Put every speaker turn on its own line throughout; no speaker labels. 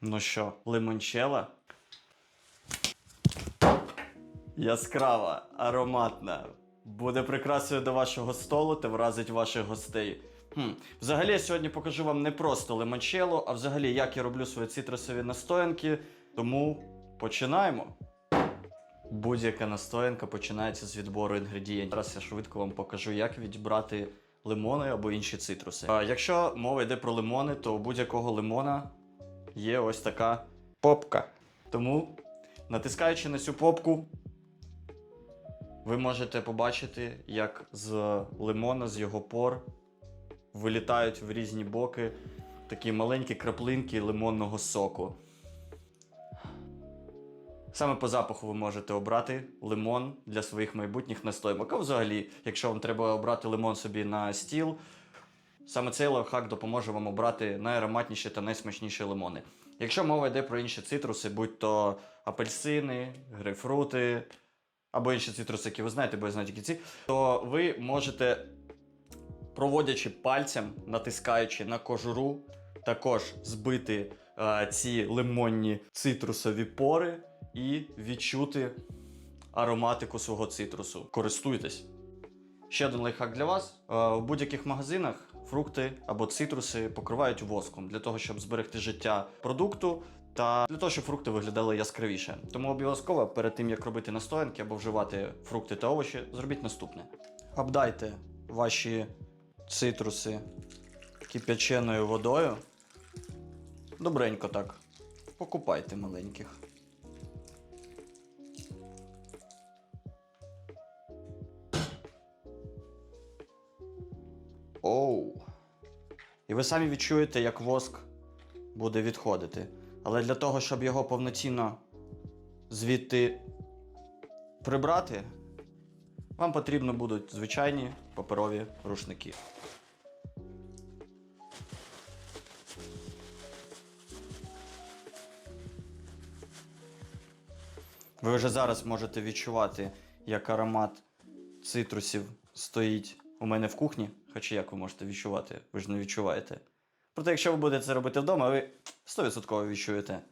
Ну що, лимончела? Яскрава, ароматна. Буде прикрасою до вашого столу та вразить ваших гостей. Хм. Взагалі, я сьогодні покажу вам не просто лимончелло, а взагалі, як я роблю свої цитрусові настоянки. Тому починаємо. Будь-яка настоянка починається з відбору інгредієнтів. Зараз я швидко вам покажу, як відібрати лимони або інші цитруси. А якщо мова йде про лимони, то будь-якого лимона є ось така попка. Тому, натискаючи на цю попку, ви можете побачити, як з лимона, з його пор вилітають в різні боки такі маленькі краплинки лимонного соку. Саме по запаху ви можете обрати лимон для своїх майбутніх настоянок. А взагалі, якщо вам треба обрати лимон собі на стіл, саме цей лайфхак допоможе вам обрати найароматніші та найсмачніші лимони. Якщо мова йде про інші цитруси, будь то апельсини, грейпфрути або інші цитруси, які ви знаєте, бо я знаю тільки ці, то ви можете, проводячи пальцем, натискаючи на кожуру, також збити е, ці лимонні цитрусові пори і відчути ароматику свого цитрусу. Користуйтесь. Ще один лайфхак для вас. Е, В будь-яких магазинах фрукти або цитруси покривають воском для того, щоб зберегти життя продукту та для того, щоб фрукти виглядали яскравіше. Тому обов'язково перед тим, як робити настоянки або вживати фрукти та овочі, зробіть наступне: обдайте ваші цитруси кип'яченою водою. Добренько так. Покупайте маленьких. Оу. І ви самі відчуєте, як воск буде відходити. Але для того, щоб його повноцінно звідти прибрати, вам потрібно будуть звичайні паперові рушники. Ви вже зараз можете відчувати, як аромат цитрусів стоїть у мене в кухні. Хоча як ви можете відчувати, ви ж не відчуваєте. Проте, якщо ви будете це робити вдома, ви 100% відчуєте.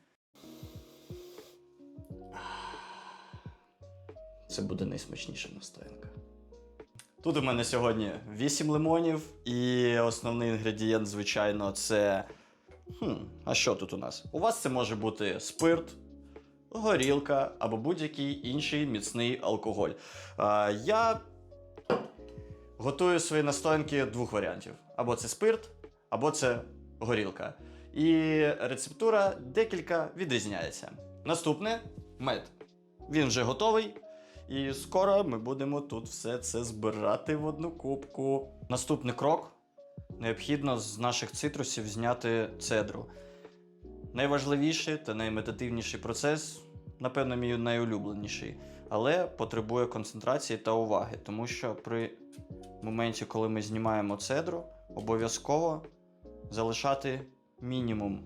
Це буде найсмачніша настоянка. Тут у мене сьогодні 8 лимонів, і основний інгредієнт, звичайно, це. Хм, а що тут у нас? У вас це може бути спирт, горілка або будь-який інший міцний алкоголь. А, я готую свої настоянки двох варіантів: або це спирт, або це горілка. І рецептура декілька відрізняється. Наступне мед. Він вже готовий. І скоро ми будемо тут все це збирати в одну кубку. Наступний крок: необхідно з наших цитрусів зняти цедру. Найважливіший та наймедитивніший процес, напевно, мій найулюбленіший, але потребує концентрації та уваги, тому що при моменті, коли ми знімаємо цедру, обов'язково залишати мінімум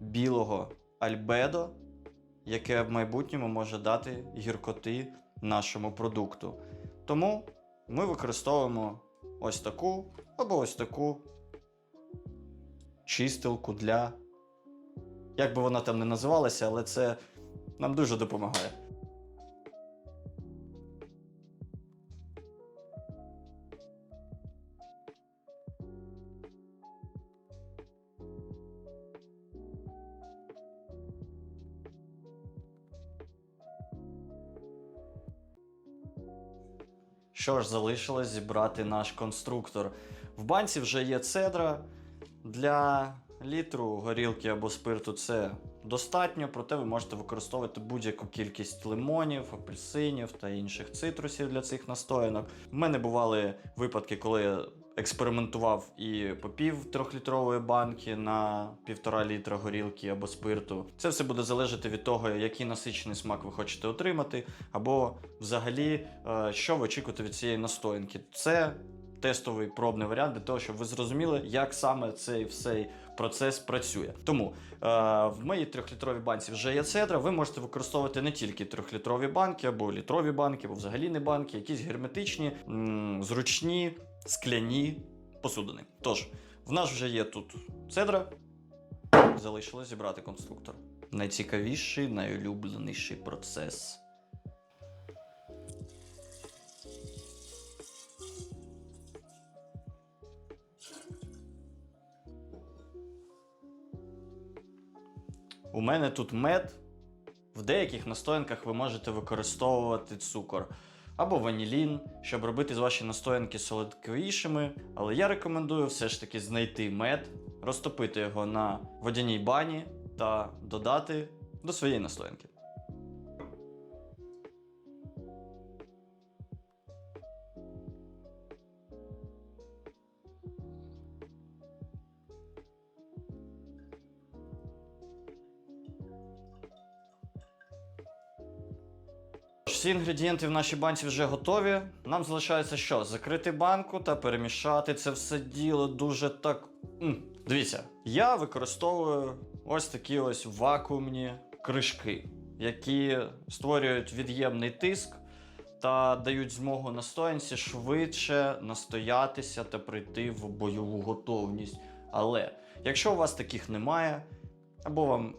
білого альбедо, яке в майбутньому може дати гіркоти нашому продукту. Тому ми використовуємо ось таку або ось таку чистилку для. Як би вона там не називалася, але це нам дуже допомагає. Що ж, залишилось зібрати наш конструктор. В банці вже є цедра. Для літру горілки або спирту це достатньо, проте ви можете використовувати будь-яку кількість лимонів, апельсинів та інших цитрусів для цих настоянок. У мене бували випадки, коли експериментував і по пів трьохлітрової банки на півтора літра горілки або спирту. Це все буде залежати від того, який насичений смак ви хочете отримати, або взагалі, е, що ви очікуєте від цієї настоянки. Це тестовий пробний варіант для того, щоб ви зрозуміли, як саме цей всей процес працює. Тому е, в моїй трьохлітровій банці вже є цедра. Ви можете використовувати не тільки трьохлітрові банки, або літрові банки, або взагалі не банки, якісь герметичні, м, зручні, скляні посудини. Тож, в нас вже є тут цедра. залишилось зібрати конструктор. Найцікавіший, найулюбленіший процес. У мене тут мед. В деяких настоянках ви можете використовувати цукор або ванілін, щоб робити ваші настоянки солодкішими. Але я рекомендую все ж таки знайти мед, розтопити його на водяній бані та додати до своєї настоянки. Всі інгредієнти в нашій банці вже готові. Нам залишається що? Закрити банку та перемішати це все діло дуже так. М. Дивіться, я використовую ось такі ось вакуумні кришки, які створюють від'ємний тиск та дають змогу настоянці швидше настоятися та прийти в бойову готовність. Але якщо у вас таких немає, або вам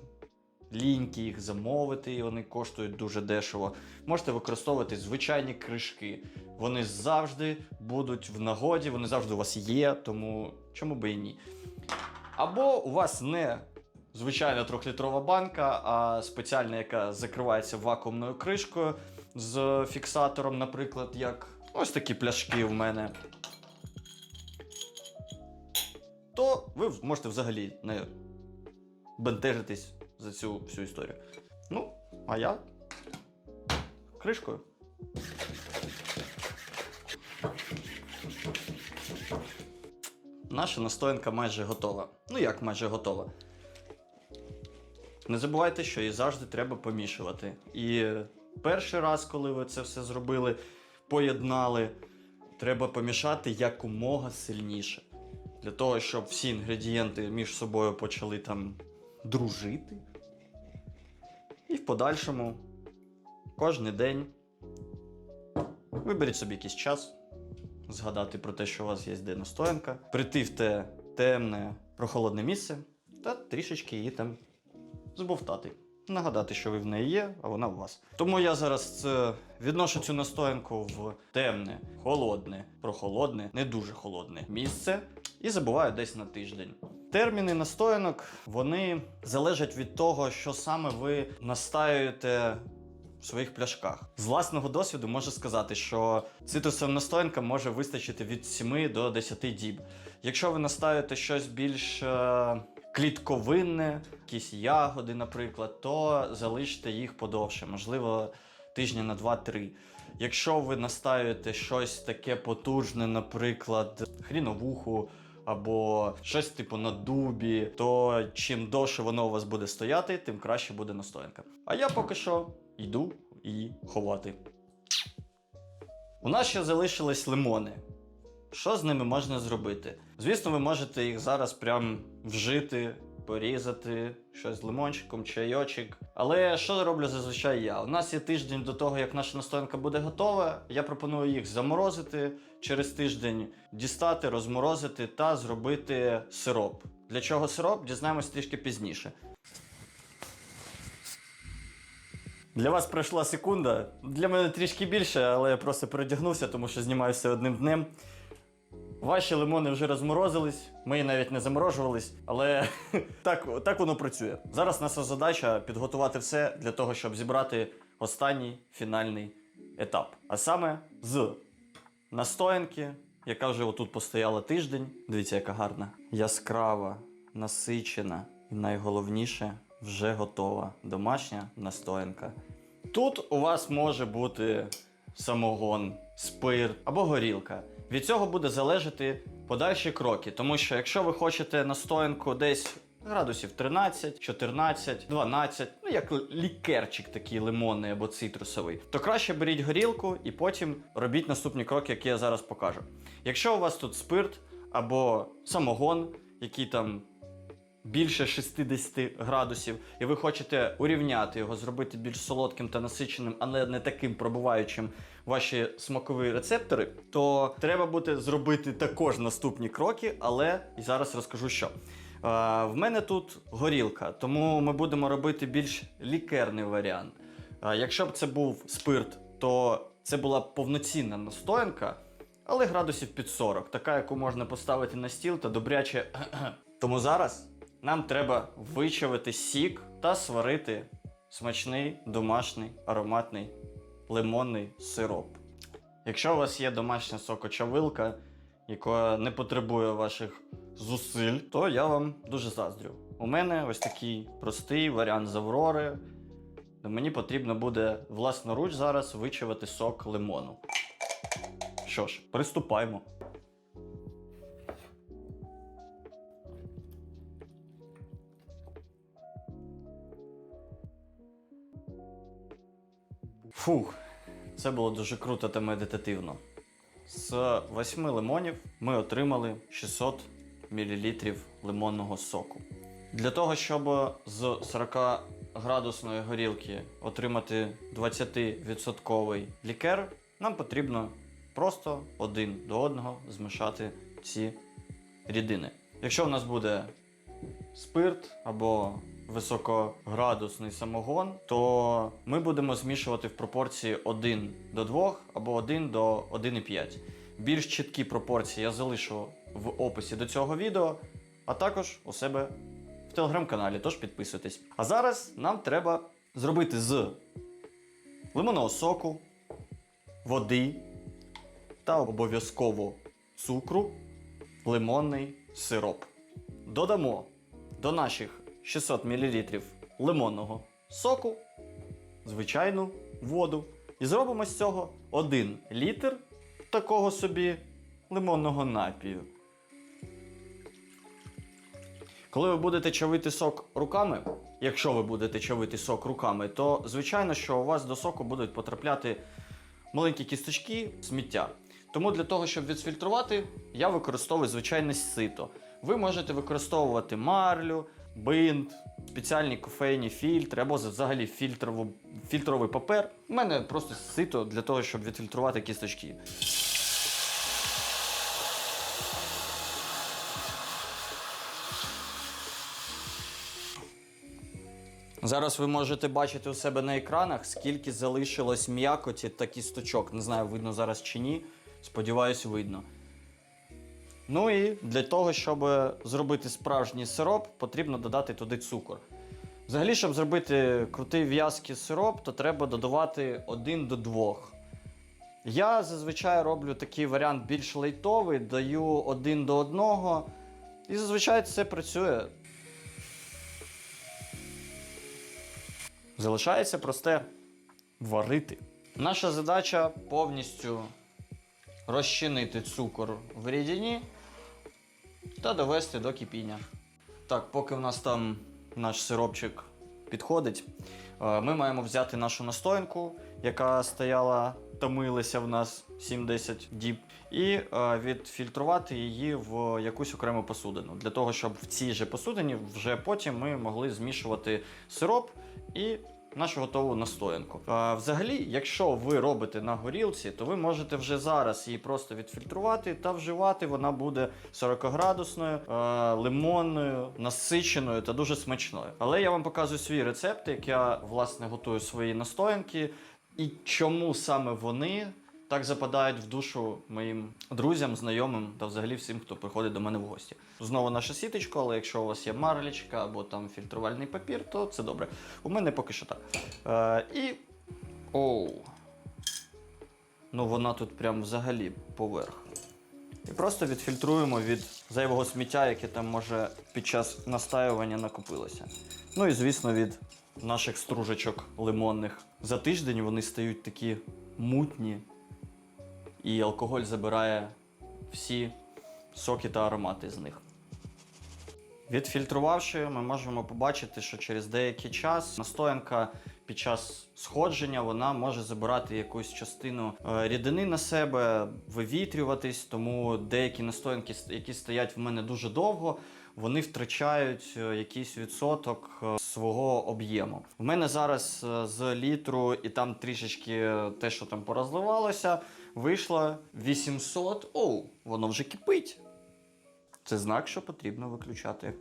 ліньки їх замовити, і вони коштують дуже дешево. Можете використовувати звичайні кришки. Вони завжди будуть в нагоді, вони завжди у вас є, тому чому би і ні. Або у вас не звичайна трьохлітрова банка, а спеціальна, яка закривається вакуумною кришкою з фіксатором, наприклад, як ось такі пляшки в мене. То ви можете взагалі не бентежитись за цю всю історію. Ну, а я кришкою. Наша настоянка майже готова. Ну як майже готова? Не забувайте, що її завжди треба помішувати. І перший раз, коли ви це все зробили, поєднали, треба помішати якомога сильніше. Для того, щоб всі інгредієнти між собою почали там дружити. І в подальшому кожен день виберіть собі якийсь час, згадати про те, що у вас є де настоянка, прийти в те темне, прохолодне місце та трішечки її там збовтати. Нагадати, що ви в неї є, а вона у вас. Тому я зараз відношу цю настоянку в темне, холодне, прохолодне, не дуже холодне місце і забуваю десь на тиждень. Терміни настоянок вони залежать від того, що саме ви настаюєте в своїх пляшках. З власного досвіду можу сказати, що цитрусовим настоянкам може вистачити від 7 до 10 діб. Якщо ви настаюєте щось більш е, клітковинне, якісь ягоди, наприклад, то залиште їх подовше, можливо, тижня на 2-3. Якщо ви настаюєте щось таке потужне, наприклад, хріновуху або щось типу на дубі, то чим довше воно у вас буде стояти, тим краще буде настоянка. А я поки що йду і ховати. У нас ще залишились лимони. Що з ними можна зробити? Звісно, ви можете їх зараз прям вжити, порізати, щось з лимончиком, чайочок. Але що роблю зазвичай я? У нас є тиждень до того, як наша настоянка буде готова. Я пропоную їх заморозити, через тиждень дістати, розморозити та зробити сироп. Для чого сироп? Дізнаємось трішки пізніше. Для вас пройшла секунда. Для мене трішки більше, але я просто передягнувся, тому що знімаю все одним днем. Ваші лимони вже розморозились, мої навіть не заморожувались, але так, так воно працює. Зараз наша задача підготувати все для того, щоб зібрати останній фінальний етап. А саме з настоянки, яка вже отут постояла тиждень. Дивіться, яка гарна, яскрава, насичена і найголовніше вже готова домашня настоянка. Тут у вас може бути самогон, спирт або горілка. Від цього буде залежати подальші кроки, тому що якщо ви хочете настоянку десь градусів 13, 14, 12, ну як лікерчик такий лимонний або цитрусовий, то краще беріть горілку і потім робіть наступні кроки, які я зараз покажу. Якщо у вас тут спирт або самогон, який там більше 60 градусів, і ви хочете урівняти його, зробити більш солодким та насиченим, але не таким пробуваючим ваші смакові рецептори, то треба буде зробити також наступні кроки, але і зараз розкажу що. В мене тут горілка, тому ми будемо робити більш лікерний варіант. А, Якщо б це був спирт, то це була б повноцінна настоянка, але градусів під 40, така, яку можна поставити на стіл та добряче. Тому зараз нам треба вичавити сік та сварити смачний домашній ароматний лимонний сироп. Якщо у вас є домашня сокочавилка, яка не потребує ваших зусиль, то я вам дуже заздрю. У мене ось такий простий варіант з Аврори. Мені потрібно буде власноруч зараз вичавити сок лимону. Що ж, приступаємо. Фух, це було дуже круто та медитативно. З 8 лимонів ми отримали 600 мл лимонного соку. Для того, щоб з 40-градусної горілки отримати 20% лікер, нам потрібно просто один до одного змішати ці рідини. Якщо в нас буде спирт або високоградусний самогон, то ми будемо змішувати в пропорції 1 до 2 або 1 до 1,5. Більш чіткі пропорції я залишу в описі до цього відео, а також у себе в телеграм-каналі, тож підписуйтесь. А зараз нам треба зробити з лимонного соку, води та обов'язково цукру лимонний сироп. Додамо до наших 600 мл лимонного соку, звичайну воду. І зробимо з цього 1 літр такого собі лимонного напію. Коли ви будете чавити сок руками, якщо ви будете чавити сок руками, то звичайно, що у вас до соку будуть потрапляти маленькі кісточки сміття. Тому для того, щоб відфільтрувати, я використовую звичайне сито. Ви можете використовувати марлю, бинт, спеціальні кофейні фільтри або взагалі фільтрову, фільтровий папер. У мене просто сито для того, щоб відфільтрувати кісточки. Зараз ви можете бачити у себе на екранах, скільки залишилось м'якоті та кісточок. Не знаю, видно зараз чи ні. Сподіваюсь, видно. Ну і для того, щоб зробити справжній сироп, потрібно додати туди цукор. Взагалі, щоб зробити крутий в'язкий сироп, то треба додавати 1 до 2. Я зазвичай роблю такий варіант більш лейтовий, даю 1 до 1. І зазвичай це працює. Залишається просте варити. Наша задача повністю розчинити цукор в рідині та довести до кипіння. Так, поки в нас там наш сиропчик підходить, е, ми маємо взяти нашу настоянку, яка стояла, томилася в нас 7-10 діб, і е, відфільтрувати її в якусь окрему посудину. Для того, щоб в цій же посудині вже потім ми могли змішувати сироп і нашу готову настоянку. А, взагалі, якщо ви робите на горілці, то ви можете вже зараз її просто відфільтрувати та вживати. Вона буде 40-градусною, е, лимонною, насиченою та дуже смачною. Але я вам показую свій рецепт, як я власне готую свої настоянки, і чому саме вони. Так западають в душу моїм друзям, знайомим та взагалі всім, хто приходить до мене в гості. Знову наша сіточка, але якщо у вас є марлічка або там фільтрувальний папір, то це добре. У мене поки що так. Е, і. Оу. Ну вона тут прям взагалі поверх. І просто відфільтруємо від зайвого сміття, яке там може під час настаювання накопилося. Ну і звісно, від наших стружечок лимонних. За тиждень вони стають такі мутні, і алкоголь забирає всі соки та аромати з них. Відфільтрувавши, ми можемо побачити, що через деякий час настоянка під час сходження вона може забирати якусь частину е, рідини на себе, вивітрюватись, тому деякі настоянки, які стоять в мене дуже довго, вони втрачають е, якийсь відсоток е, свого об'єму. В мене зараз е, з літру і там трішечки те, що там порозливалося, вийшло 800. Оу, воно вже кипить. Це знак, що потрібно виключати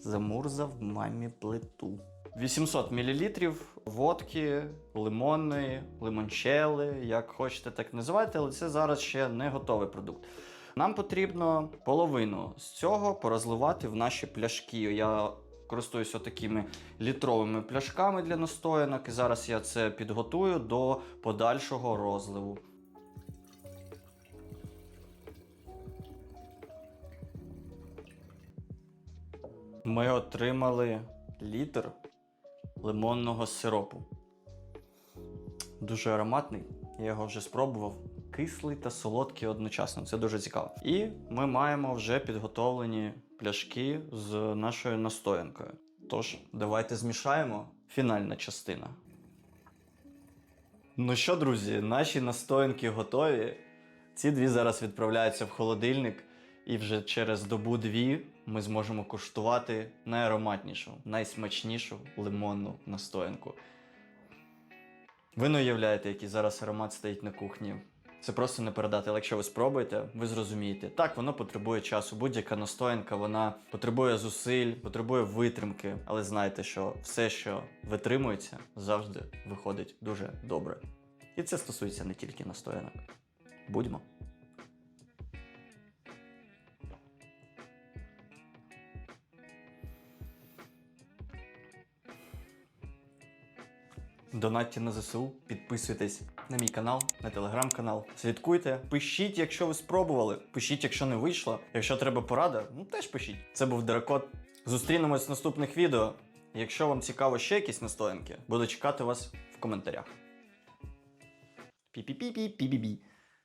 замурзав мамі плиту. 800 мл водки, лимонної, лимончели, як хочете так називайте, але це зараз ще не готовий продукт. Нам потрібно половину з цього порозливати в наші пляшки. Я користуюся такими літровими пляшками для настоянок, і зараз я це підготую до подальшого розливу. Ми отримали літр лимонного сиропу. Дуже ароматний. Я його вже спробував. Кислий та солодкий одночасно. Це дуже цікаво. І ми маємо вже підготовлені пляшки з нашою настоянкою. Тож, давайте змішаємо. Фінальна частина. Ну що, друзі, наші настоянки готові. Ці дві зараз відправляються в холодильник, і вже через добу-дві ми зможемо куштувати найароматнішу, найсмачнішу лимонну настоянку. Ви не уявляєте, який зараз аромат стоїть на кухні. Це просто не передати, але якщо ви спробуєте, ви зрозумієте. Так, воно потребує часу. Будь-яка настоянка, вона потребує зусиль, потребує витримки. Але знайте, що все, що витримується, завжди виходить дуже добре. І це стосується не тільки настоянок. Будьмо. Донатьте на ЗСУ, підписуйтесь на мій канал, на телеграм-канал. Слідкуйте, пишіть, якщо ви спробували. Пишіть, якщо не вийшло. Якщо треба порада, ну теж пишіть. Це був Дерекот. Зустрінемось в наступних відео. Якщо вам цікаво ще якісь настоянки, буду чекати вас в коментарях. Пі-пі-пі-пі, пі-бі-бі.